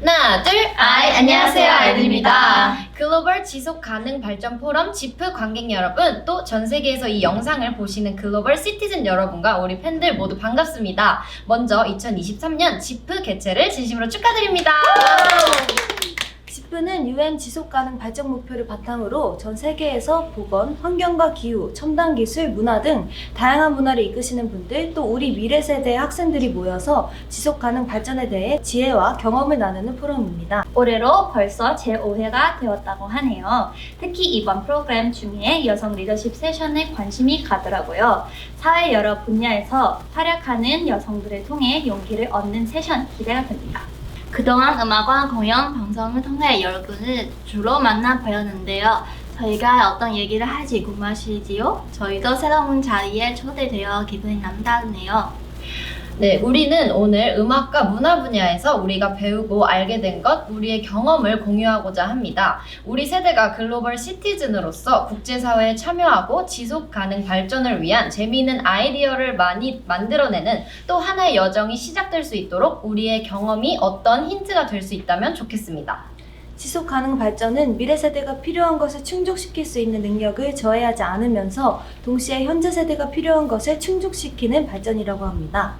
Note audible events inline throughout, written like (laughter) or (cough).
하나, 둘, 아이, 안녕하세요, 아이들입니다. 글로벌 지속 가능 발전 포럼 지프 관객 여러분, 또 전 세계에서 이 영상을 보시는 글로벌 시티즌 여러분과 우리 팬들 모두 반갑습니다. 먼저 2023년 지프 개최를 진심으로 축하드립니다. 지프는 UN 지속 가능 발전 목표를 바탕으로 전 세계에서 보건, 환경과 기후, 첨단 기술, 문화 등 다양한 문화를 이끄시는 분들 또 우리 미래 세대의 학생들이 모여서 지속 가능 발전에 대해 지혜와 경험을 나누는 포럼입니다. 올해로 벌써 제5회가 되었다고 하네요. 특히 이번 프로그램 중에 여성 리더십 세션에 관심이 가더라고요. 사회 여러 분야에서 활약하는 여성들을 통해 용기를 얻는 세션 기대가 됩니다. 그동안 음악과 공연, 방송을 통해 여러분을 주로 만나 뵈었는데요. 저희가 어떤 얘기를 할지 궁금하시지요? 저희도 새로운 자리에 초대되어 기분이 남다르네요. 네, 우리는 오늘 음악과 문화 분야에서 우리가 배우고 알게 된 것, 우리의 경험을 공유하고자 합니다. 우리 세대가 글로벌 시티즌으로서 국제사회에 참여하고 지속 가능 발전을 위한 재미있는 아이디어를 많이 만들어내는 또 하나의 여정이 시작될 수 있도록 우리의 경험이 어떤 힌트가 될 수 있다면 좋겠습니다. 지속 가능 발전은 미래 세대가 필요한 것을 충족시킬 수 있는 능력을 저해하지 않으면서 동시에 현재 세대가 필요한 것을 충족시키는 발전이라고 합니다.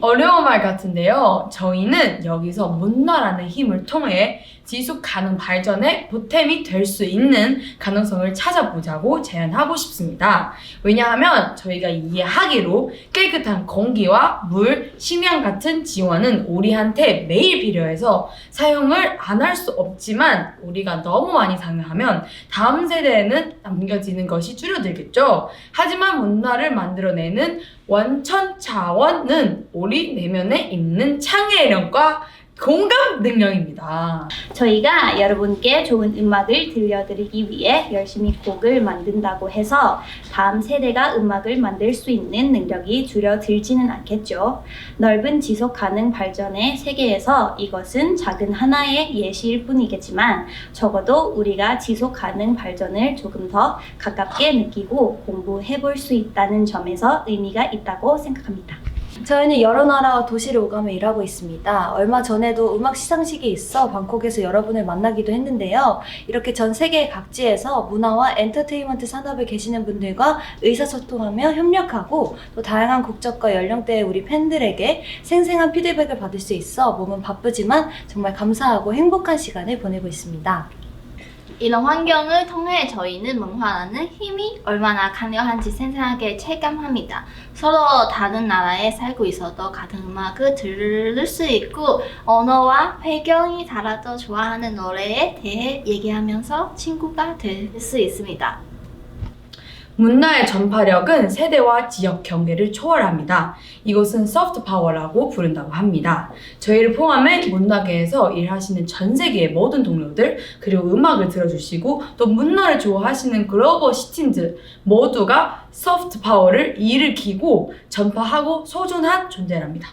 어려운 말 같은데요. 저희는 여기서 문화라는 힘을 통해 지속 가능 발전의 보탬이 될 수 있는 가능성을 찾아보자고 제안하고 싶습니다. 왜냐하면 저희가 이해하기로 깨끗한 공기와 물, 식량 같은 지원은 우리한테 매일 필요해서 사용을 안 할 수 없지만 우리가 너무 많이 사용하면 다음 세대에는 남겨지는 것이 줄어들겠죠. 하지만 문화를 만들어내는 원천 차원은 우리 내면에 있는 창의력과 공감 능력입니다. 저희가 여러분께 좋은 음악을 들려드리기 위해 열심히 곡을 만든다고 해서 다음 세대가 음악을 만들 수 있는 능력이 줄어들지는 않겠죠. 넓은 지속 가능 발전의 세계에서 이것은 작은 하나의 예시일 뿐이겠지만 적어도 우리가 지속 가능 발전을 조금 더 가깝게 느끼고 공부해 볼 수 있다는 점에서 의미가 있다고 생각합니다. 저희는 여러 나라와 도시를 오가며 일하고 있습니다. 얼마 전에도 음악 시상식이 있어 방콕에서 여러분을 만나기도 했는데요. 이렇게 전 세계 각지에서 문화와 엔터테인먼트 산업에 계시는 분들과 의사소통하며 협력하고 또 다양한 국적과 연령대의 우리 팬들에게 생생한 피드백을 받을 수 있어 몸은 바쁘지만 정말 감사하고 행복한 시간을 보내고 있습니다. 이런 환경을 통해 저희는 문화라는 힘이 얼마나 강력한지 생생하게 체감합니다. 서로 다른 나라에 살고 있어도 같은 음악을 들을 수 있고 언어와 배경이 달라도 좋아하는 노래에 대해 얘기하면서 친구가 될 수 있습니다. 문화의 전파력은 세대와 지역 경계를 초월합니다. 이것은 소프트 파워라고 부른다고 합니다. 저희를 포함해 문화계에서 일하시는 전 세계의 모든 동료들, 그리고 음악을 들어주시고 또 문화를 좋아하시는 글로벌 시틴들 모두가 소프트 파워를 일으키고 전파하고 소중한 존재랍니다.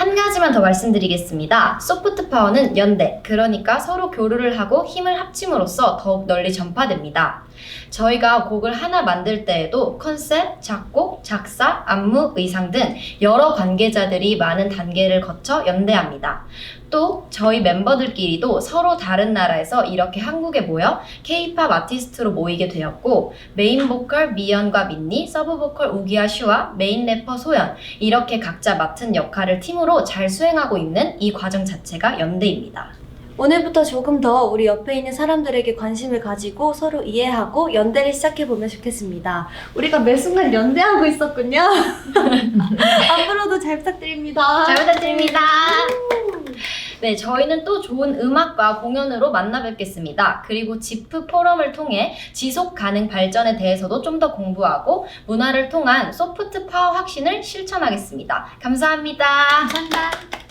한 가지만 더 말씀드리겠습니다. 소프트 파워는 연대, 그러니까 서로 교류를 하고 힘을 합침으로써 더욱 널리 전파됩니다. 저희가 곡을 하나 만들 때에도 컨셉, 작곡, 작사, 안무, 의상 등 여러 관계자들이 많은 단계를 거쳐 연대합니다. 또 저희 멤버들끼리도 서로 다른 나라에서 이렇게 한국에 모여 K-팝 아티스트로 모이게 되었고 메인 보컬 미연과 민니, 서브 보컬 우기와 슈와 메인 래퍼 소연 이렇게 각자 맡은 역할을 팀 으로 잘 수행하고 있는 이 과정 자체가 연대입니다. 오늘부터 조금 더 우리 옆에 있는 사람들에게 관심을 가지고 서로 이해하고 연대를 시작해보면 좋겠습니다. 우리가 매 순간 연대하고 있었군요. (laughs) 앞으로도 잘 부탁드립니다. 잘 부탁드립니다. 네, 저희는 또 좋은 음악과 공연으로 만나 뵙겠습니다. 그리고 지프 포럼을 통해 지속 가능 발전에 대해서도 좀 더 공부하고 문화를 통한 소프트 파워 확신을 실천하겠습니다. 감사합니다. 감사합니다.